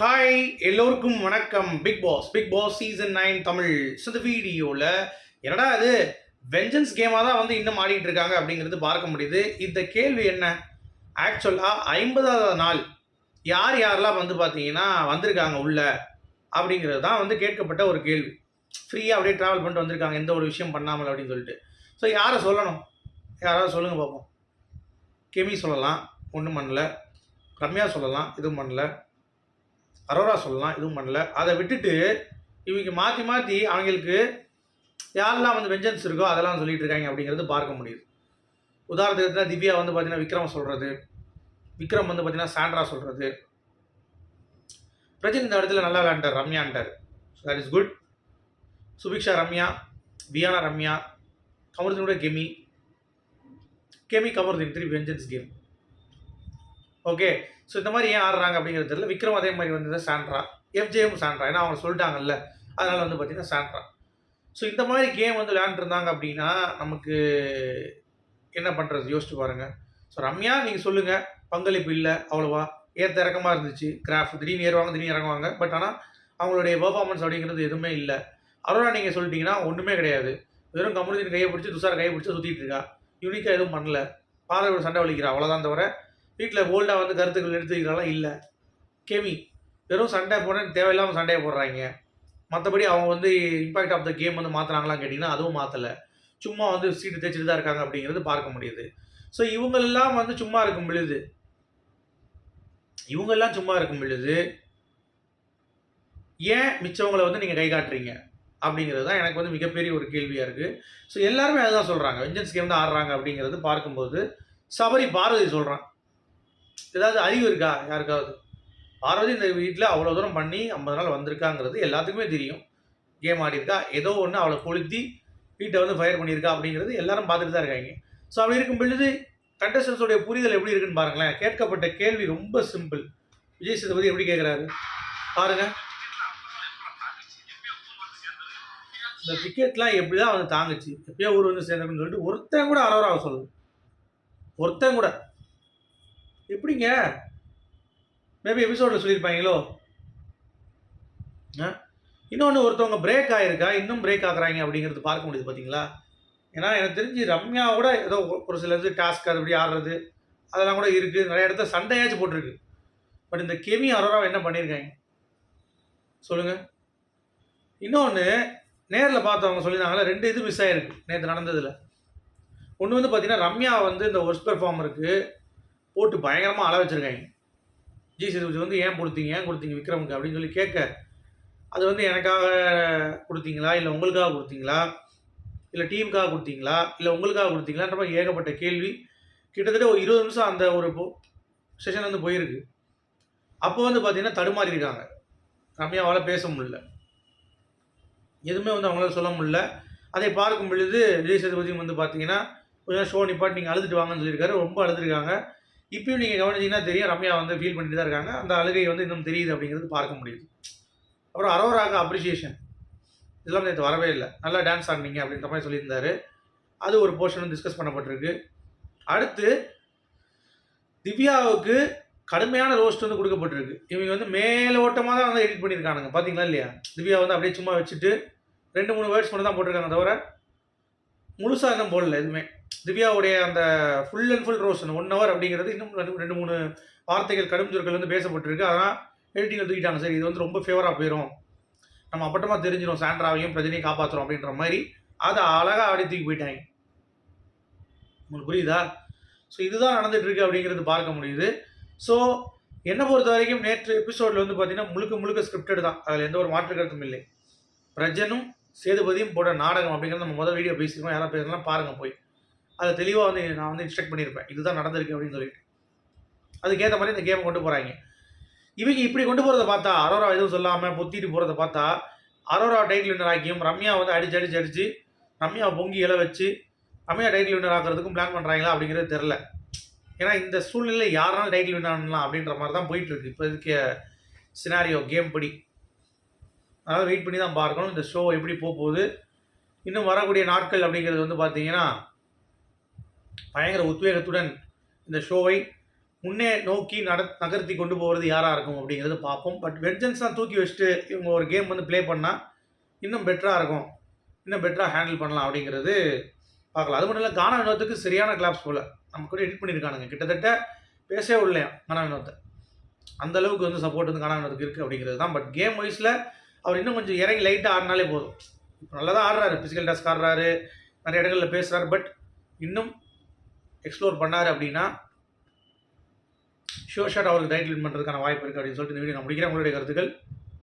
Hi எல்லோருக்கும் வணக்கம். Big Boss Big Boss season nine Tamil so இந்த வீடியோவில் என்னடா இது? வெஞ்சன்ஸ் கேமாக தான் வந்து இன்னும் ஆடிட்டு இருக்காங்க அப்படிங்கிறது பார்க்க முடியுது. இந்த கேள்வி என்ன? ஆக்சுவலாக ஐம்பதாவது நாள் யார் யாரெல்லாம் வந்து பார்த்தீங்கன்னா வந்திருக்காங்க உள்ள அப்படிங்கிறது தான் வந்து கேட்கப்பட்ட ஒரு கேள்வி. ஃப்ரீயாக அப்படியே ட்ராவல் பண்ணிட்டு வந்திருக்காங்க. எந்த ஒரு விஷயம் பண்ணாமல் அப்படின்னு சொல்லிட்டு. ஸோ யாரை சொல்லணும்? யாராவது சொல்லுங்கள் பார்ப்போம். கெமி சொல்லலாம். ஒன்றும் பண்ணல. ரம்யா சொல்லலாம். எதுவும் பண்ணல. அரோரா சொல்லலாம் எதுவும் பண்ணல. அதை விட்டுட்டு இவங்க மாற்றி மாற்றி அவங்களுக்கு யாரெல்லாம் வந்து வெஞ்சன்ஸ் இருக்கோ அதெல்லாம் சொல்லிட்டு இருக்காங்க அப்படிங்கிறது பார்க்க முடியுது. உதாரணத்துக்கு திவ்யா வந்து பார்த்தீங்கன்னா விக்ரம் சொல்கிறது விக்ரம் வந்து பார்த்தீங்கன்னா சாண்ட்ரா சொல்கிறது பிரஜன் இந்த இடத்துல நல்லா விளையாண்டார் ரம்யான்ட்டார் that is good Subiksha Ramya. Viyana Ramya. கமருதனோட கெமி. கெமி கமருதீன் திருப்பி வெஞ்சன்ஸ் கேம் ஓகே ஸோ இந்த மாதிரி ஏன் ஆடுறாங்க அப்படிங்கிறது தெரியல. விக்ரம் அதே மாதிரி வந்து சாண்ட்ரா எஃப்ஜேவும் சாண்ட்ரா. ஏன்னா அவங்க சொல்லிட்டாங்கல்ல. அதனால் வந்து பார்த்தீங்கன்னா சாண்ட்ரா. ஸோ இந்த மாதிரி கேம் வந்து விளையாண்டுருந்தாங்க அப்படின்னா நமக்கு என்ன பண்ணுறது யோசிச்சு பாருங்கள் ஸோ ரம்யா நீங்கள் சொல்லுங்கள் பங்களிப்பு இல்லை அவ்வளோவா. ஏற்ற இறக்கமாக இருந்துச்சு. கிராஃப் திடீர்னு ஏறுவாங்க திடீர்னு இறங்குவாங்க. பட் ஆனால் அவங்களுடைய பெர்ஃபார்மன்ஸ் அப்படிங்கிறது எதுவுமே இல்லை. அரோரா நீங்கள் சொல்லிட்டீங்கன்னா ஒன்றுமே கிடையாது. வெறும் கமருதீன் கையை பிடிச்சி துஷார் கையை பிடிச்சி சுற்றிட்டு இருக்கா. யூனிக்காக எதுவும் பண்ணல. பார்வை சண்டை வலிக்கிறா. அவ்வளோதான் தவிர வீட்டில் போல்டாக வந்து கருத்துக்கள் எடுத்துக்கிறாலாம் இல்லை. கெமி வெறும் சண்டை போட தேவையில்லாமல் சண்டையை போடுறாங்க. மற்றபடி அவங்க வந்து இம்பாக்ட் ஆஃப் த கேம் வந்து மாற்றுறாங்களான்னு கேட்டிங்கன்னா அதுவும் மாற்றலை சும்மா வந்து சீட்டு தேய்ச்சிட்டு தான் இருக்காங்க அப்படிங்கிறது பார்க்க முடியுது. ஸோ இவங்கெல்லாம் வந்து சும்மா இருக்கும் பொழுது இவங்கெல்லாம் சும்மா இருக்கும் பொழுது ஏன் மிச்சவங்களை வந்து நீங்கள் கை காட்டுறீங்க? அப்படிங்கிறது தான் எனக்கு வந்து மிகப்பெரிய ஒரு கேள்வியாக இருக்குது ஸோ எல்லாருமே அதுதான் சொல்கிறாங்க வெஞ்சன்ஸ் கேம் தான் ஆடுறாங்க அப்படிங்கிறது பார்க்கும்போது சபரி பார்வதி சொல்கிறான் ஏதாவது அறிவு இருக்கா? யாருக்காவது? பார்வதி இந்த வீட்டில் அவ்வளோ தூரம் பண்ணி ஐம்பது நாள் வந்திருக்காங்கிறது எல்லாத்துக்குமே தெரியும். கேம் ஆடிருக்கா ஏதோ ஒன்று அவளை கொளுத்தி வீட்டை வந்து ஃபயர் பண்ணியிருக்கா அப்படிங்கிறது எல்லாரும் பார்த்துட்டு தான் இருக்காங்க. ஸோ அப்படி இருக்கும் பொழுது கண்டஸ்டன்ஸோடைய புரிதல் எப்படி இருக்குன்னு பாருங்களேன். கேட்கப்பட்ட கேள்வி ரொம்ப சிம்பிள் விஜய் சேதுபதி எப்படி கேட்குறாரு? பாருங்க. இந்த டிக்கெட்லாம் எப்படி தான் வந்து தாங்குச்சு? எப்பயோ ஊர் வந்து சேர்ந்துருக்குன்னு சொல்லிட்டு ஒருத்தன் கூட அரோராவை சொல்லுது ஒருத்தன் கூட. எப்படிங்க? மேபி எபிசோடில் சொல்லியிருப்பாங்களோ? ஆ? இன்னொன்று ஒருத்தவங்க பிரேக் ஆகிருக்கா இன்னும் பிரேக் ஆகுறாங்க அப்படிங்கிறது பார்க்க முடியுது பார்த்தீங்களா ஏன்னா எனக்கு தெரிஞ்சு ரம்யாவோட ஏதோ ஒரு சில இது டாஸ்க் அது ஆடுறது அதெல்லாம் கூட இருக்குது நிறைய இடத்துல சண்டையாச்சும் போட்டிருக்கு. பட் இந்த கெமி அரோரா என்ன பண்ணியிருக்காங்க? சொல்லுங்கள் இன்னொன்று நேரில் பார்த்தவங்க சொல்லியிருந்தாங்களே ரெண்டு இது மிஸ் ஆகிருக்கு நேற்று நடந்ததில். ஒன்று வந்து பார்த்தீங்கன்னா ரம்யா வந்து இந்த ஒர்ஸ்ட் பெர்ஃபார்மருக்கு போட்டு பயங்கரமாக அள வச்சுருக்காங்க. ஜி வந்து ஏன் கொடுத்தீங்க? ஏன் கொடுத்தீங்க விக்ரமுக்கு? அப்படின்னு சொல்லி கேட்க அது வந்து எனக்காக கொடுத்தீங்களா? இல்லை உங்களுக்காக கொடுத்தீங்களா? இல்லை டீமுக்காக கொடுத்தீங்களா? இல்லை உங்களுக்காக கொடுத்தீங்களான்ற மாதிரி ஏகப்பட்ட கேள்வி. கிட்டத்தட்ட ஒரு இருபது நிமிஷம் அந்த ஒரு செஷன் வந்து போயிருக்கு. அப்போ வந்து பார்த்தீங்கன்னா தடுமாறி இருக்காங்க. ரம்யாவால் பேச முடியல. எதுவுமே வந்து அவங்களால சொல்ல முடியல. அதை பார்க்கும் பொழுது விஜய் சேதுபதியும் வந்து பார்த்தீங்கன்னா கொஞ்சம் ஷோ நிப்பாட்டி நீங்கள் அழுதுட்டு வாங்கன்னு சொல்லியிருக்காரு. ரொம்ப அழுதுருக்காங்க. இப்பயும் நீங்கள் கவனிச்சிங்கன்னா தெரியும் ரம்யா வந்து ஃபீல் பண்ணிட்டு தான் இருக்காங்க. அந்த அழுகை வந்து இன்னும் தெரியுது அப்படிங்கிறது பார்க்க முடியுது. அப்புறம் அரோராக அப்ரிசியேஷன் இதெல்லாம் நேற்று வரவே இல்லை. நல்லா டான்ஸ் ஆடினீங்க அப்படின்ற மாதிரி சொல்லியிருந்தாரு. அது ஒரு போர்ஷன் டிஸ்கஸ் பண்ணப்பட்டிருக்கு. அடுத்து திவ்யாவுக்கு கடுமையான ரோஸ்ட் வந்து கொடுக்கப்பட்டிருக்கு. இவங்க வந்து மேலோட்டமாக தான் வந்து எடிட் பண்ணியிருக்கானுங்க. பார்த்தீங்களா இல்லையா? திவ்யா வந்து அப்படியே சும்மா வச்சுட்டு ரெண்டு மூணு வேர்ட்ஸ் மட்டும் தான் போட்டிருக்காங்க தவிர முழுசாக இன்னும் போடல எதுவுமே. திவ்யாவுடைய அந்த full and full Roshan one hour அப்படிங்கிறது இன்னும் ரெண்டு ரெண்டு மூணு வார்த்தைகள் கடும் சொற்கள் வந்து பேசப்பட்டிருக்கு. அதெல்லாம் எடிட்டிங்கில் தூக்கிட்டாங்க. சரி இது வந்து ரொம்ப ஃபேவராக போயிடும் நம்ம அப்பட்டமாக தெரிஞ்சிடும் சாண்ட்ராவையும் பிரஜனையும் காப்பாற்றுறோம் அப்படின்ற மாதிரி. அதை அழகாக ஆடி தூக்கி போயிட்டாங்க. உங்களுக்கு புரியுதா? ஸோ இதுதான் நடந்துகிட்ருக்கு அப்படிங்கிறது பார்க்க முடியுது. ஸோ என்னை பொறுத்த வரைக்கும் நேற்று எபிசோடில் வந்து பார்த்தீங்கன்னா முழுக்க முழுக்க ஸ்கிரிப்டட் தான். அதில் எந்த ஒரு மாற்று கருத்தும் இல்லை. பிரஜனும் சேதுபதியும் போட நாடகம் அப்படிங்கிறது நம்ம முதல் வீடியோ பேசியிருக்கோம். யாராவது பேசலாம் பாருங்கள் போய். அதை தெளிவாக வந்து நான் வந்து இன்ஸ்ட்ரக்ட் பண்ணியிருப்பேன். இதுதான் நடந்திருக்கு அப்படின்னு சொல்லிட்டு. அதுக்கேற்ற மாதிரி இந்த கேமை கொண்டு போகிறாங்க இவங்க இப்படி கொண்டு போகிறத பார்த்தா அரோரா எதுவும் சொல்லாமல் பொத்திட்டு போகிறத பார்த்தா அரோரா டைட்டில் வின்னர் ஆக்கியும் ரம்யா வந்து அடிச்சு அடிச்சு அடிச்சு ரம்யா பொங்கி இலை வச்சு ரம்யா டைட்டில் வின்னர் ஆக்கிறதுக்கும் பிளான் பண்ணுறாங்களா அப்படிங்கிறது தெரில ஏன்னா இந்த சூழ்நிலையில் யாருனாலும் டைட்டில் வின் ஆகலாம் அப்படின்ற மாதிரி தான் போயிட்டுருக்கு இப்போ இருக்க சினாரியோ கேம் படி. அதனால் வெயிட் பண்ணி தான் பார்க்கணும். இந்த ஷோ எப்படி போக போகுது? இன்னும் வரக்கூடிய நாட்கள் அப்படிங்கிறது வந்து பார்த்தீங்கன்னா பயங்கர உத்வேகத்துடன் இந்த ஷோவை முன்னே நோக்கி நட நகர்த்தி கொண்டு போகிறது யாராக இருக்கும் அப்படிங்கிறது பார்ப்போம். பட் வெஞ்சன்ஸ் தூக்கி வச்சுட்டு இவங்க ஒரு கேம் வந்து ப்ளே பண்ணால் இன்னும் பெட்டராக இருக்கும். இன்னும் பெட்டராக ஹேண்டில் பண்ணலாம் அப்படிங்கிறது பார்க்கலாம். அது மட்டும் இல்லை கானா வினோத்துக்கு சரியான கிளாப்ஸ் போல். நம்ம கூட எடிட் பண்ணியிருக்கானுங்க கிட்டத்தட்ட பேசவே இல்லையா கானா வினோத்தை. அந்த அளவுக்கு வந்து சப்போர்ட் வந்து கானா வினோத்துக்கு இருக்குது அப்படிங்கிறது தான். பட் கேம் வைஸில் அவர் இன்னும் கொஞ்சம் இறங்கி லைட்டாக ஆடினாலே போதும். இப்போ நல்லா தான் ஆடுறாரு. ஃபிசிக்கல் டாஸ்க் ஆடுறாரு. நிறைய இடங்களில் பேசுகிறாரு பட் இன்னும் எக்ஸ்ப்ளோர் பண்ணார் அப்படின்னா ஷோ ஷாட் அவருக்கு டைட்டில் வின் பண்ணுறதுக்கான வாய்ப்பு இருக்குது அப்படின்னு சொல்லிட்டு இந்த வீடியோ நான் முடிக்கிறேன். உங்களுடைய கருத்துக்கள்?